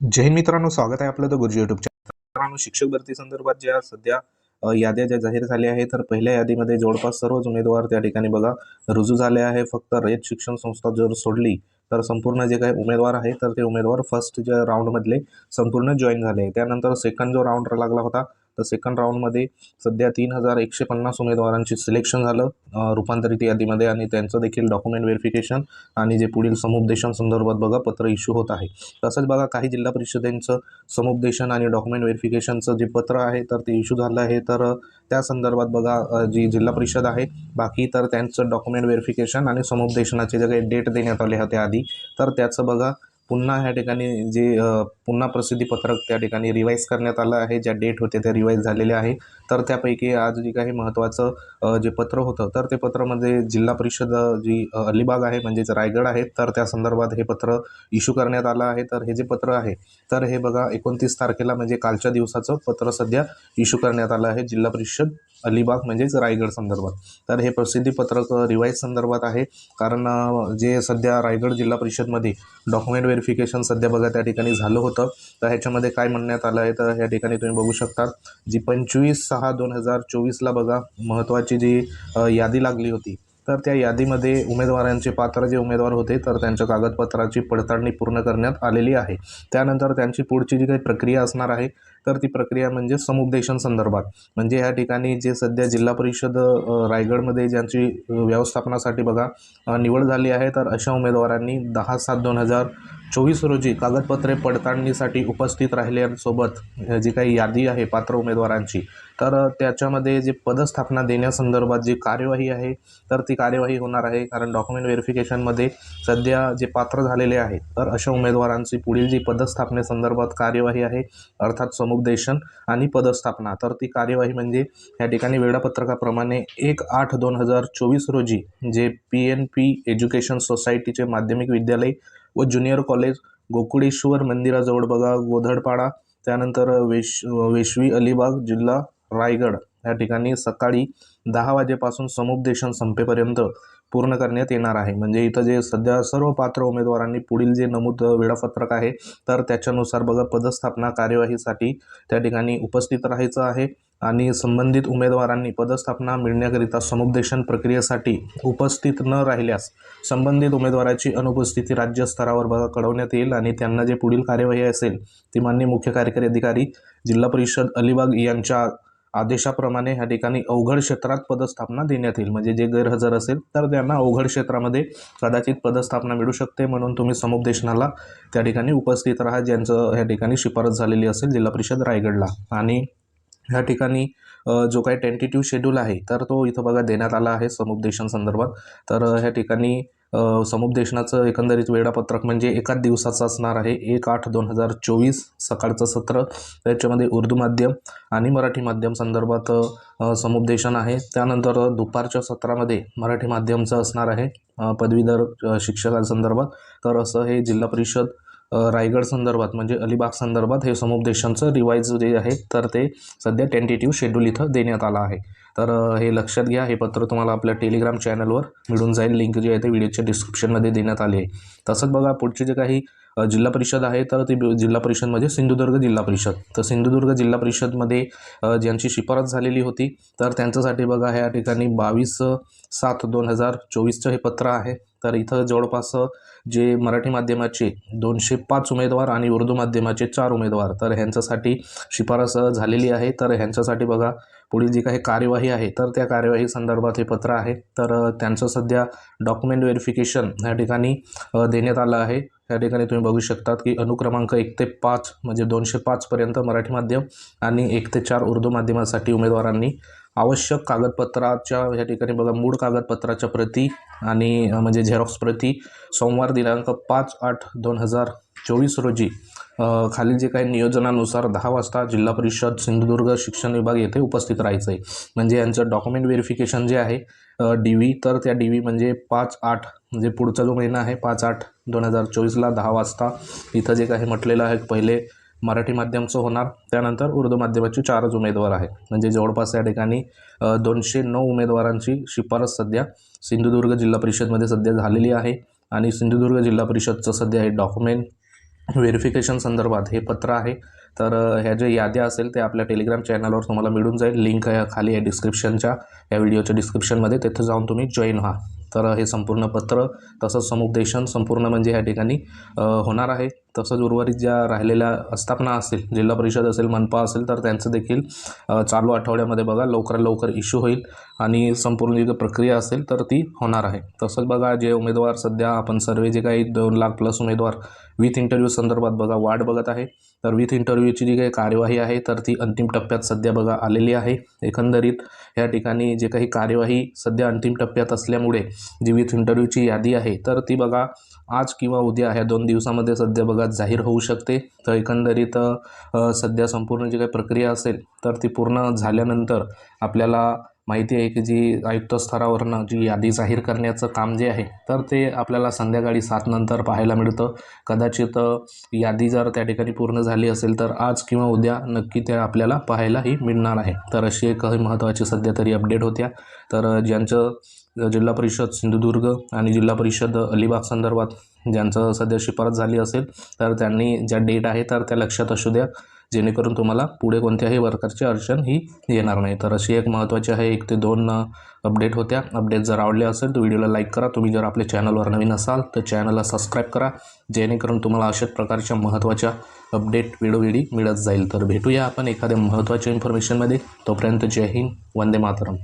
जैन मित्रांनो स्वागत आहे आपलं द गुरुजी युट्यूब चॅनल मित्रांनो शिक्षक भरती संदर्भात ज्या सध्या याद्या ज्या जाहीर झाल्या आहेत तर पहिल्या यादीमध्ये जवळपास सर्वच उमेदवार त्या ठिकाणी बघा रुजू झाले आहे. फक्त रयत शिक्षण संस्था जर सोडली तर संपूर्ण जे काही उमेदवार आहे तर ते उमेदवार फर्स्ट ज्या राऊंडमधले संपूर्ण जॉईन झाले. आहे त्यानंतर सेकंड जो राऊंड लागला होता तर सेकंड राऊंडमध्ये सध्या तीन हजार एकशे पन्नास उमेदवारांची सिलेक्शन झालं रूपांतरित यादीमध्ये आणि त्यांचं देखील डॉक्युमेंट व्हेरिफिकेशन आणि जे पुढील समुपदेशन संदर्भात बघा पत्र इश्यू होत आहे. तसंच बघा काही जिल्हा परिषदेंचं समुपदेशन आणि डॉक्युमेंट व्हेरिफिकेशनचं जे पत्र आहे तर ते इश्यू झालं आहे. तर त्या संदर्भात बघा जी जिल्हा परिषद आहे बाकी तर त्यांचं डॉक्युमेंट व्हेरिफिकेशन आणि समुपदेशनाचे जे काही डेट देण्यात आले होते आधी तर त्याचं बघा पुन्हा ह्या ठिकाणी जे पुन्हा प्रसिद्धीपत्रक त्या ठिकाणी रिवाईज करण्यात आलं आहे ज्या डेट होते त्या रिवाईज झालेल्या आहे. तर त्यापैकी आज जे काही महत्त्वाचं जे पत्र होतं तर ते पत्रामध्ये म्हणजे जिल्हा परिषद जी अलिबाग आहे म्हणजेच रायगड आहे. तर त्या संदर्भात हे पत्र इश्यू करण्यात आलं आहे. तर हे जे पत्र आहे तर हे बघा एकोणतीस तारखेला म्हणजे कालच्या दिवसाचं पत्र सध्या इश्यू करण्यात आलं आहे. जिल्हा परिषद अलिबाग म्हणजेच रायगड संदर्भात. तर हे प्रसिद्धीपत्रक रिवाईज संदर्भात आहे. कारण जे सध्या रायगड जिल्हा परिषदमध्ये डॉक्युमेंट व्हेरिफिकेशन सध्या बघा त्या ठिकाणी झालं होतं. तर ह्याच्यामध्ये काय म्हणण्यात आलं आहे? तर ह्या ठिकाणी तुम्ही बघू शकता जी पंचवीस सहा दोन हजार चोवीसला बघा महत्त्वाची जी यादी लागली होती. तर त्या यादीमध्ये उमेदवारांचे पात्र जे उमेदवार होते तर त्यांच्या कागदपत्राची पडताळणी पूर्ण करण्यात आलेली आहे. त्यानंतर त्यांची पुढची जी काही प्रक्रिया असणार आहे तर ती प्रक्रिया म्हणजे समुपदेशन संदर्भात. म्हणजे ह्या ठिकाणी जे सध्या जिल्हा परिषद रायगडमध्ये ज्यांची व्यवस्थापनासाठी बघा निवड झाली आहे तर अशा उमेदवारांनी दहा सात दोन हजार चोवीस रोजी कागदपत्रे पडताळणीसाठी उपस्थित राहिल्यांसोबत जी काही यादी आहे पात्र उमेदवारांची तर त्याच्यामध्ये जे पदस्थापना देण्यासंदर्भात जी कार्यवाही आहे तर ती कार्यवाही होणार आहे. कारण डॉक्युमेंट व्हेरिफिकेशनमध्ये सध्या जे पात्र झालेले आहेत तर अशा उमेदवारांची पुढील जी पदस्थापनेसंदर्भात कार्यवाही आहे अर्थात सम समुपदेशन आणि पदस्थापना. तर ती कार्यवाही म्हणजे या ठिकाणी वेळापत्रकाप्रमाणे एक आठ दोन हजार चोवीस रोजी J P N P education सोसायटीचे माध्यमिक विद्यालय व ज्युनियर कॉलेज गोकुळेश्वर मंदिराजवळ बघा गोधडपाडा त्यानंतर वेश वेशवी अलिबाग जिल्हा रायगड. या ठिकाणी सकाळी दहा वाजेपासून समुपदेशन संपेपर्यंत पूर्ण करण्यात येणार आहे. म्हणजे इथं जे सध्या सर्व पात्र उमेदवारांनी पुढील जे नमूद वेळापत्रक आहे तर त्याच्यानुसार बघा पदस्थापना कार्यवाहीसाठी त्या ठिकाणी उपस्थित राहायचं आहे आणि संबंधित उमेदवारांनी पदस्थापना मिळण्याकरिता समुपदेशन प्रक्रियेसाठी उपस्थित न राहिल्यास संबंधित उमेदवाराची अनुपस्थिती राज्यस्तरावर बघा कळवण्यात येईल आणि त्यांना जे पुढील कार्यवाही असेल ती मान्य मुख्य कार्यकारी अधिकारी जिल्हा परिषद अलिबाग यांच्या आदेशाप्रमाणे ह्या ठिकाणी अवघड क्षेत्रात पदस्थापना देण्यात येईल. म्हणजे जे गैरहजर असेल तर त्यांना अवघड क्षेत्रामध्ये कदाचित पदस्थापना मिळू शकते. म्हणून तुम्ही समुपदेशनाला त्या ठिकाणी उपस्थित राहा ज्यांचं ह्या ठिकाणी शिफारस झालेली असेल जिल्हा परिषद रायगडला. आणि ह्या ठिकाणी जो काही टेंटेटिव्ह शेड्यूल आहे तर तो इथं बघा देण्यात आला आहे समुपदेशन संदर्भात तर ह्या ठिकाणी समुपदेशनाचं एकंदरीत वेळापत्रक म्हणजे एकाच दिवसाचं असणार आहे. एक आठ दोन हजार चोवीस सकाळचं सत्र त्याच्यामध्ये उर्दू माध्यम आणि मराठी माध्यम संदर्भात समुपदेशन आहे. त्यानंतर दुपारच्या सत्रामध्ये मराठी माध्यमचं असणार आहे पदवीधर शिक्षकांसंदर्भात तर असं हे जिल्हा परिषद रायगड संदर्भात म्हणजे अलिबाग संदर्भात हे समुपदेशनचं रिवाईज जे आहे तर ते सध्या टेंटेटिव्ह शेड्यूल इथं देण्यात आलं आहे. तर हे लक्षात घ्या हे पत्र तुम्हाला आपल्या टेलिग्राम चॅनलवर मिळून जाईल. लिंक जी आहे ते व्हिडिओच्या डिस्क्रिप्शनमध्ये देण्यात आली आहे. तसंच बघा पुढचे जे काही जिल्हा परिषद आहे तर ती जिल्हा परिषद म्हणजे सिंधुदुर्ग जिल्हा परिषद. तर सिंधुदुर्ग जिल्हा परिषदमध्ये ज्यांची शिफारस झालेली होती तर त्यांच्यासाठी बघा ह्या ठिकाणी बावीस सात दोन हजार चोवीसचं हे पत्र आहे. तर इथं जवळपास जे मराठी माध्यमाचे दोनशे पाच उमेदवार आणि उर्दू माध्यमाचे चार उमेदवार तर ह्यांच्यासाठी शिफारस झालेली आहे. तर ह्यांच्यासाठी बघा पुढील जी काही कार्यवाही आहे तर त्या कार्यवाही संदर्भात हे पत्र आहे. तर त्यांचं सध्या डॉक्युमेंट व्हेरिफिकेशन ह्या ठिकाणी देण्यात आलं आहे. त्या ठिकाणी तुम्ही बघू शकतात की अनुक्रमांक एक ते पाच म्हणजे दोनशे पाचपर्यंत मराठी माध्यम आणि एक ते चार उर्दू माध्यमासाठी उमेदवारांनी आवश्यक कागदपत्राच्या या ठिकाणी बघा मूळ कागदपत्राच्या प्रती आणि म्हणजे झेरॉक्स प्रती सोमवार दिनांक पाच आठ दोन हजार चोवीस रोजी खालील जे काही नियोजनानुसार दहा वाजता जिल्हा परिषद सिंधुदुर्ग शिक्षण विभाग येथे उपस्थित राहायचं आहे म्हणजे यांचं डॉक्युमेंट व्हेरिफिकेशन जे आहे डी व्ही तर त्या डी व्ही म्हणजे पाच आठ म्हणजे पुढचा जो महिना आहे पाच आठ दोन हजार चोवीसला दहा वाजता इथं जे काही म्हटलेलं आहे पहिले मराठी माध्यमचं होणार. त्यानंतर उर्दू माध्यमाचे चारच उमेदवार आहे म्हणजे जवळपास या ठिकाणी दोनशे नऊ उमेदवारांची शिफारस सध्या सिंधुदुर्ग जिल्हा परिषदमध्ये सध्या झालेली आहे. आणि सिंधुदुर्ग जिल्हा परिषदचं सध्या हे डॉक्युमेंट व्हेरिफिकेशन संदर्भात हे पत्र आहे. तर ह्या ज्या याद्या असेल ते आपल्या टेलिग्राम चॅनलवर तुम्हाला मिळून जाईल. लिंक आहे खाली आहे डिस्क्रिप्शनच्या या व्हिडिओच्या डिस्क्रिप्शनमध्ये तिथे जाऊन तुम्ही जॉईन व्हा. तर हे संपूर्ण पत्र तसंच समुपदेशन संपूर्ण म्हणजे ह्या ठिकाणी होणार आहे. तसंच उर्वरित ज्या राहिलेल्या आस्थापना असतील जिल्हा परिषद असेल मनपा असेल तर त्यांचं देखील चालू आठवड्यामध्ये बघा लवकरात लवकर इश्यू होईल आणि संपूर्ण जी काही प्रक्रिया असेल तर ती होणार आहे. तसंच बघा जे उमेदवार सध्या आपण सर्वे जे काही दोन लाख प्लस उमेदवार विथ इंटरव्ह्यू संदर्भात बघा वाट बघत आहे. तर विथ इंटरव्ह्यूची जी काही कार्यवाही आहे तर ती अंतिम टप्प्यात सध्या बघा आलेली आहे. एकंदरीत या ठिकाणी जे काही कार्यवाही सध्या अंतिम टप्प्यात असल्यामुळे जी विथ इंटरव्ह्यूची यादी आहे तर ती बघा आज किंवा उद्या ह्या दोन दिवसामध्ये सध्या बघा जाहीर होऊ शकते. तर एकंदरीत सध्या संपूर्ण जी काही प्रक्रिया असेल तर ती पूर्ण झाल्यानंतर आपल्याला माहिती आहे की जी आयुक्त स्तरावरनं जी यादी जाहीर करण्याचं काम जे आहे तर ते आपल्याला संध्याकाळी सात नंतर पाहायला मिळतं. कदाचित यादी जर त्या ठिकाणी पूर्ण झाली असेल तर आज किंवा उद्या नक्की त्या आपल्याला पाहायलाही मिळणार आहे. तर अशी एक महत्त्वाची सध्या तरी अपडेट होत्या. तर ज्यांचं जिल्हा परिषद सिंधुदुर्ग आणि जिल्हा परिषद अलिबाग संदर्भात ज्यांचं सध्या शिफारस झाली असेल तर त्यांनी ज्या डेट आहे तर त्या लक्षात असू द्या. जेणेकरून तुम्हाला पुढे कोणत्याही प्रकारची अडचण ही येणार नाही. तर अशी एक महत्त्वाची आहे एक ते दोन अपडेट होत्या. अपडेट जर आवडले असेल तर व्हिडिओला लाईक करा. तुम्ही जर आपल्या चॅनलवर नवीन असाल तर चॅनलला सबस्क्राईब करा. जेणेकरून तुम्हाला अशाच प्रकारच्या महत्त्वाच्या अपडेट वेळोवेळी मिळत जाईल. तर भेटूया आपण एखाद्या महत्त्वाच्या इन्फॉर्मेशनमध्ये तोपर्यंत जय हिंद. वंदे मातरम.